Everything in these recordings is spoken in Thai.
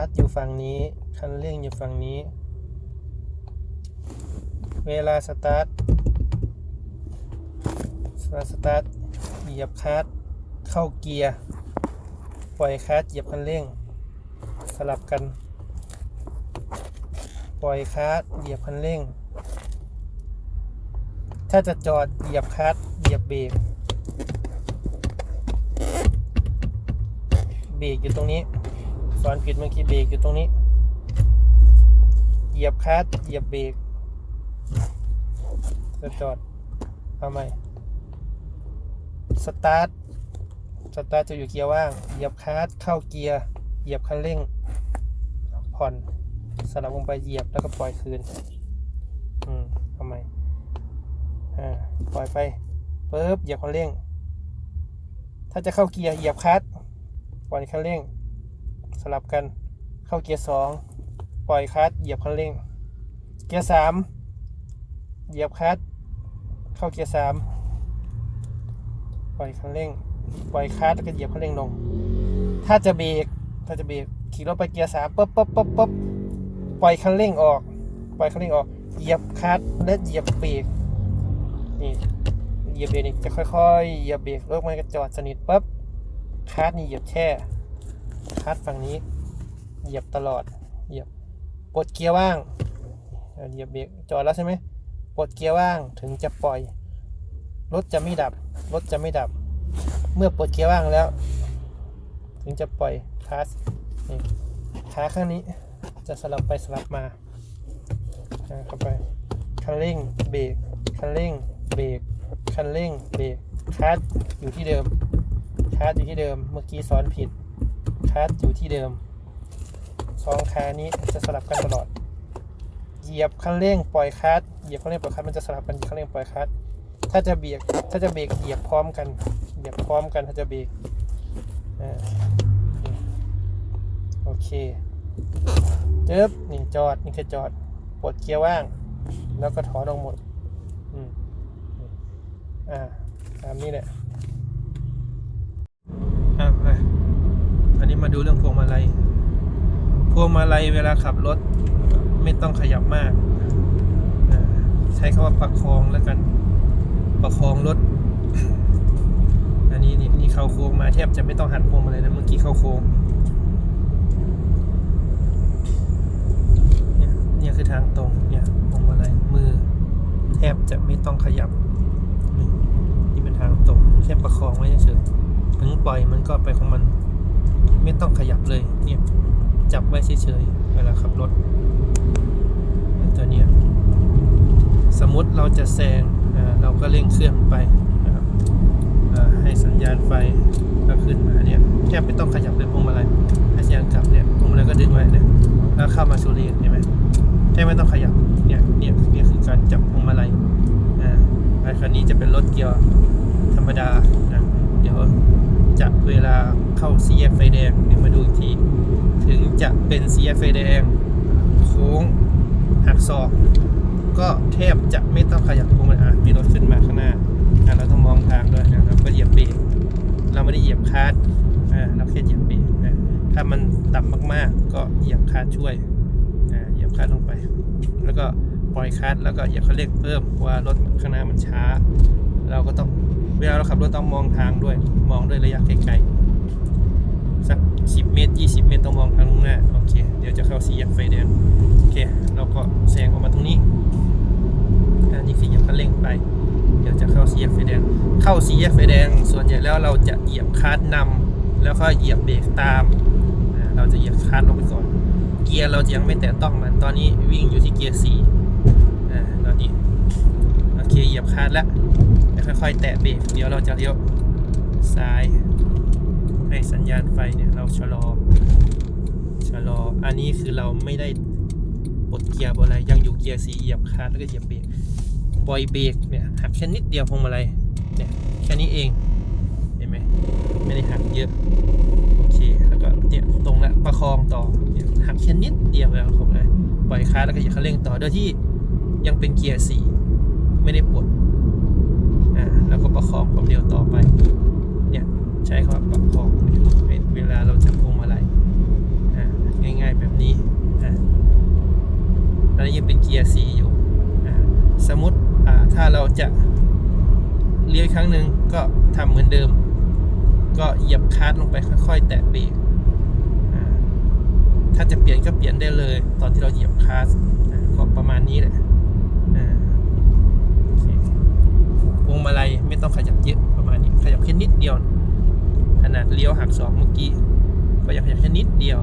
ร์ทอยู่ฝั่งนี้ คันเร่งอยู่ฝั่งนี้ เวลาสตาร์ทเวลาสตาร์ทเหยียบคลัตช์เข้าเกียร์ปล่อยคลัตช์เหยียบคันเร่ง สลับกัน ปล่อยคลัตช์เหยียบคันเร่ง ถ้าจะจอดเหยียบคลัตช์เหยียบเบรกเบรกอยู่ตรงนี้ สอนผิดเมื่อกี้เบรกอยู่ตรงนี้ เหยียบคลัตช์เหยียบเบรกจะจอดเอาใหม่สตาร์ทสตาร์ทจะอยู่เกียร์ว่าง เหยียบคลัตช์เข้าเกียร์ เหยียบคันเร่ง ผ่อนสลับลงไปเหยียบแล้วก็ปล่อยคืน อืมทำไมอ่าปล่อยไปปึ๊บเหยียบคันเร่ง ถ้าจะเข้าเกียร์เหยียบคลัตช์ปล่อยคันเร่ง สลับกันเข้าเกียร์สองปล่อยคลัตช์เหยียบคันเร่ง เกียร์สามเหยียบคลัตช์เข้าเกียร์สามปล่อยคันเร่ง ปล่อยคลัตช์แล้วก็เหยียบคันเร่งลง ถ้าจะเบรกถ้าจะเบรกขี่รถไปเกียร์สามปุ๊บปุ๊บปุ๊บปุ๊บปล่อยคันเร่งออก ปล่อยคันเร่งออก เหยียบคลัตช์และเหยียบเบรกนี่เหยียบเบรกนี่จะค่อยๆเหยียบเบรกรถมันก็จอดสนิทปุ๊บคลัตช์นี่เหยียบแช่ คลัตช์ฝั่งนี้ เหยียบตลอด เหยียบปลดเกียร์ว่าง เหยียบเบรกจอดแล้วใช่ไหมปลดเกียร์ว่างถึงจะปล่อย รถจะไม่ดับ รถจะไม่ดับ เมื่อปลดเกียร์ว่างแล้ว ถึงจะปล่อยคลัตช์นี่ขาข้างนี้จะสลับไปสลับมาเข้าไปคันเร่งเบรกคันเร่งเบรกคันเร่งเบรกคลัตช์อยู่ที่เดิมคลัตช์อยู่ที่เดิม เมื่อกี้สอนผิด คลัตช์อยู่ที่เดิมสองขานี้จะสลับกันตลอด เหยียบคันเร่งปล่อยคลัตช์เหยียบคันเร่งปล่อยคลัตช์มันจะสลับกันคันเร่งปล่อยคลัตช์ถ้าจะเบรกถ้าจะเบรกเหยียบพร้อมกัน เหยียบพร้อมกันถ้าจะเบรกโอเคเจ็บนี่จอดนี่คือจอดปลดเกียร์ว่าง แล้วก็ถอนออกหมด อืมอ่าตามนี้แหละไปอันนี้ มาดูเรื่องพวงมาลัย พวงมาลัยเวลาขับรถ ไม่ต้องขยับมาก ใช้คำว่าประคองแล้วกัน ประคองรถ อันนี้นี่นี่เข้าโค้งมาแทบจะไม่ต้องหันพวงมาลัยนะเมื่อกี้เข้าโค้งเนี่ยเนี่ยคือทางตรง เนี่ยพวงมาลัยมือ แทบจะไม่ต้องขยับ นี่เป็นทางตรงแค่ประคองไว้เฉยถึงปล่อยมันก็ไปของมัน ไม่ต้องขยับเลยเนี่ยจับไว้เฉยๆเวลาขับรถตัวเนี้ยสมมติเราจะแซงเราก็เร่งเครื่องไปนะครับให้สัญญาณไฟก็ขึ้นมาเนี่ยแทบไม่ต้องขยับเลยพวงมาลัยให้สัญญาณกลับเนี่ยพวงมาลัยก็ดึงไว้เนี่ยแล้วเข้ามาสู่เลนเห็นไหมแทบไม่ต้องขยับเนี่ยเนี่ยเนี่ยคือการจับพวงมาลัยอ่าคันนี้จะเป็นรถเกียร์ธรรมดานะเดี๋ยว จะเวลาเข้าสีแยกไฟแดงเดี๋ยวมาดูอีกทีถึงจะเป็นสีแยกไฟแดง โค้งหักศอก ก็แทบจะไม่ต้องขยับพวงมาลัยอะมีรถขึ้นมาข้างหน้าอะเราต้องมองทางด้วยนะครับก็เหยียบเบรกเราไม่ได้เหยียบคลัตช์อ่าเราแค่เหยียบเบรกนะถ้ามันต่ำมากๆ ก็เหยียบคลัตช์ช่วยอ่าเหยียบคลัตช์ลงไป แล้วก็ปล่อยคลัตช์แล้วก็เหยียบคันเร่งเพิ่มว่ารถข้างหน้ามันช้า เราก็ต้อง เวลาเราขับรถต้องมองทางด้วย มองด้วยระยะไกลๆสัก10เมตร20เมตรต้องมองทางข้างหน้าโอเค เดี๋ยวจะเข้าสี่แยกไฟแดงโอเคเราก็แซงออกมาตรงนี้อันนี้คือเหยียบคันเร่งไป เดี๋ยวจะเข้าสี่แยกไฟแดง เข้าสี่แยกไฟแดง ส่วนใหญ่แล้วเราจะเหยียบคลัตช์นำแล้วก็เหยียบเบรกตาม เราจะเหยียบคลัตช์ลงไปก่อน เกียร์เราจะยังไม่แตะต้องมัน ตอนนี้วิ่งอยู่ที่เกียร์สี่อ่าตอนนี้โอเคเหยียบคลัตช์แล้ว แล้วค่อยๆ แตะเบรกเดี๋ยวเราจะเลี้ยวซ้าย ให้สัญญาณไฟเนี่ยเราชะลอชะลอ อันนี้คือเราไม่ได้ปลดเกียร์อะไรยังอยู่เกียร์สีเหยียบคลัตช์แล้วก็เหยียบเบรกปล่อยเบรกเนี่ยหักแค่นิดเดียวพวงมาลัยเนี่ยแค่นี้เองเห็นไหมไม่ได้หักเยอะโอเคแล้วก็เนี่ยตรงละประคองต่อเนี่ยหักแค่นิดเดียวแล้วผมเลยปล่อยคลัตช์แล้วก็เหยียบคันเร่งต่อโดยที่ยังเป็นเกียร์สี่ไม่ได้ปลด อ่า แล้วก็ประคองความเร็วต่อไป เนี่ย ใช้คำว่าประคองเนี่ยเวลาเราจะพวงมาลัยอ่า ง่ายๆแบบนี้อะแล้ว ยังเป็นเกียร์ C อยู่สมมติถ้าเราจะเลี้ยวครั้งหนึ่งก็ทำเหมือนเดิม ก็เหยียบคลัตช์ลงไปค่อยๆ แตะเบรกถ้าจะเปลี่ยนก็เปลี่ยนได้เลย ตอนที่เราเหยียบคลัตช์อะก็ประมาณนี้แหละพวงมาลัยไม่ต้องขยับเยอะประมาณนี้ ขยับแค่นิดเดียว ขนาดเลี้ยวหักศอกเมื่อกี้ก็อยากขยับแค่นิดเดียว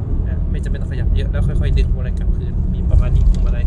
ไม่จำเป็นต้องขยับเยอะแล้วค่อยๆ ดึงพวงมาลัยกลับคืนมีประมาณนี้พวงมาลัย